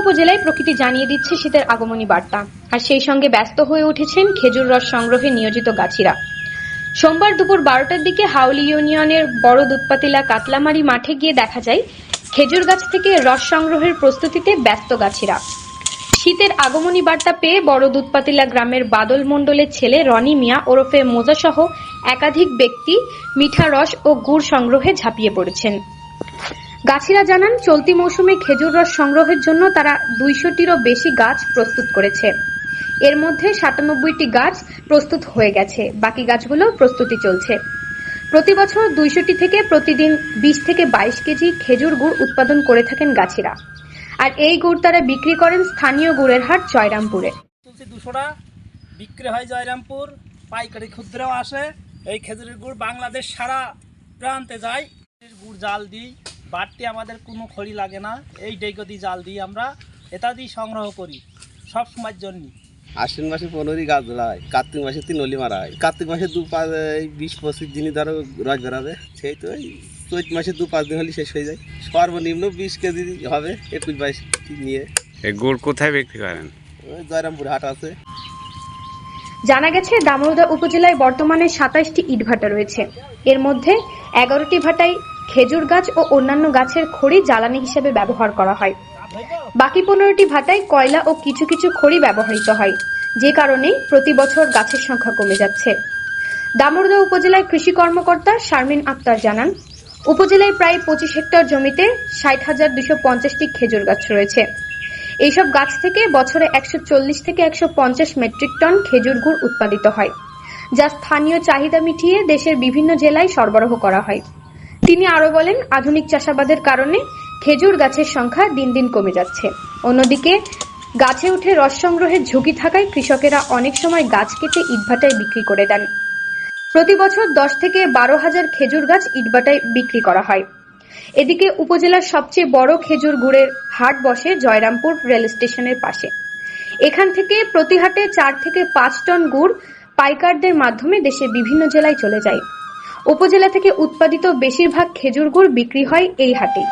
উপজেলায় প্রকৃতি জানিয়ে দিচ্ছে শীতের আগমনী বার্তা। আর সেই সঙ্গে ব্যস্ত হয়ে উঠেছেন খেজুর রস সংগ্রহে নিয়োজিত গাছিরা। সোমবার দুপুর বারোটার দিকে হাউলি ইউনিয়নের বড় দুধপাতিলা কাতলামারি মাঠে গিয়ে দেখা যায়, খেজুর গাছ থেকে রস সংগ্রহের প্রস্তুতিতে ব্যস্ত গাছিরা। শীতের আগমনী বার্তা পেয়ে বড় দুধপাতিলা গ্রামের বাদল মণ্ডলের ছেলে রনি মিয়া ওরফে মোজাসহ একাধিক ব্যক্তি মিঠা রস ও গুড় সংগ্রহে ঝাঁপিয়ে পড়েছেন। গাছিরা জানান, চলতি মৌসুমে খেজুর রস সংগ্রহের জন্য তারা দুইশোটিরও বেশি গাছ প্রস্তুত করেছে। এর মধ্যে সাতানব্বইটি গাছ প্রস্তুত হয়ে গেছে, বাকি গাছগুলো প্রস্তুতি চলছে। প্রতি বছর দুইশোটি থেকে প্রতিদিন বিশ থেকে বাইশ কেজি খেজুর গুড় উৎপাদন করে থাকেন গাছিরা। আর এই গুড় তারা বিক্রি করেন স্থানীয় গুড়ের হাট জয়রামপুরে। দুশোটা, বিক্রি হয় জয়রামপুর, পাইকারি ক্ষুদ্রেও আসে। এই খেজুরের গুড় বাংলাদেশ সারা প্রান্তে যায়। গুড় জাল দিই। বাড়তি আমাদের কোনো খড়ি লাগে না। এই ডেকো দিয়ে জাল দিয়ে আমরা এটা দিয়ে সংগ্রহ করি সব সময়ের জন্য। আশ্বিন মাসে পনেরোই গাছ ধরা হয় কার্তিক মাসে তিন অলি মারা হয়। কার্তিক মাসে দু পাঁচ এই বিশ পঁচিশ দিনই ধরো রস বেরাবে সেই তো ওই চৈত মাসে দু পাঁচ দিন হলে শেষ হয়ে যায়। সর্বনিম্ন বিশ কেজি হবে একুশ বাইশ নিয়ে। গুড় কোথায় বিক্রি করেন? ওই জয়রামপুর হাট আছে। জানা গেছে দামোদা উপজেলায় বর্তমানে সাতাইশটি ইটভাটা রয়েছে। এর মধ্যে এগারোটি ভাটায় খেজুর গাছ ও অন্যান্য গাছের খড়ি জ্বালানি হিসেবে ব্যবহার করা হয়। বাকি পনেরোটি ভাটায় কয়লা ও কিছু কিছু খড়ি ব্যবহৃত হয়, যে কারণে প্রতি বছর গাছের সংখ্যা কমে যাচ্ছে। দামোদা উপজেলায় কৃষি কর্মকর্তা শারমিন আক্তার জানান, উপজেলায় প্রায় পঁচিশ হেক্টর জমিতে ষাট হাজার দুশো পঞ্চাশটি খেজুর গাছ রয়েছে। এইসব গাছ থেকে বছরে একশো চল্লিশ থেকে একশো পঞ্চাশ মেট্রিক টন খেজুর গুড় উৎপাদিত হয়, যা স্থানীয় চাহিদা মিটিয়ে দেশের বিভিন্ন জেলায় সরবরাহ করা হয়। তিনি আরও বলেন, আধুনিক চাষাবাদের কারণে খেজুর গাছের সংখ্যা দিন দিন কমে যাচ্ছে। অন্যদিকে, গাছে উঠে রস সংগ্রহের ঝুঁকি থাকায় কৃষকেরা অনেক সময় গাছ কেটে ইটভাটায় বিক্রি করে দেন। প্রতি বছর দশ থেকে বারো হাজার খেজুর গাছ ইটভাটায় বিক্রি করা হয়। এদিকে উপজেলার সবচেয়ে বড় খেজুর গুড়ের হাট বসে জয়রামপুর রেল স্টেশনের পাশে। এখান থেকে প্রতি হাটে চার থেকে পাঁচ টন গুড় পাইকারদের মাধ্যমে দেশের বিভিন্ন জেলায় চলে যায়। উপজেলা থেকে উৎপাদিত বেশিরভাগ খেজুর গুড় বিক্রি হয় এই হাটে।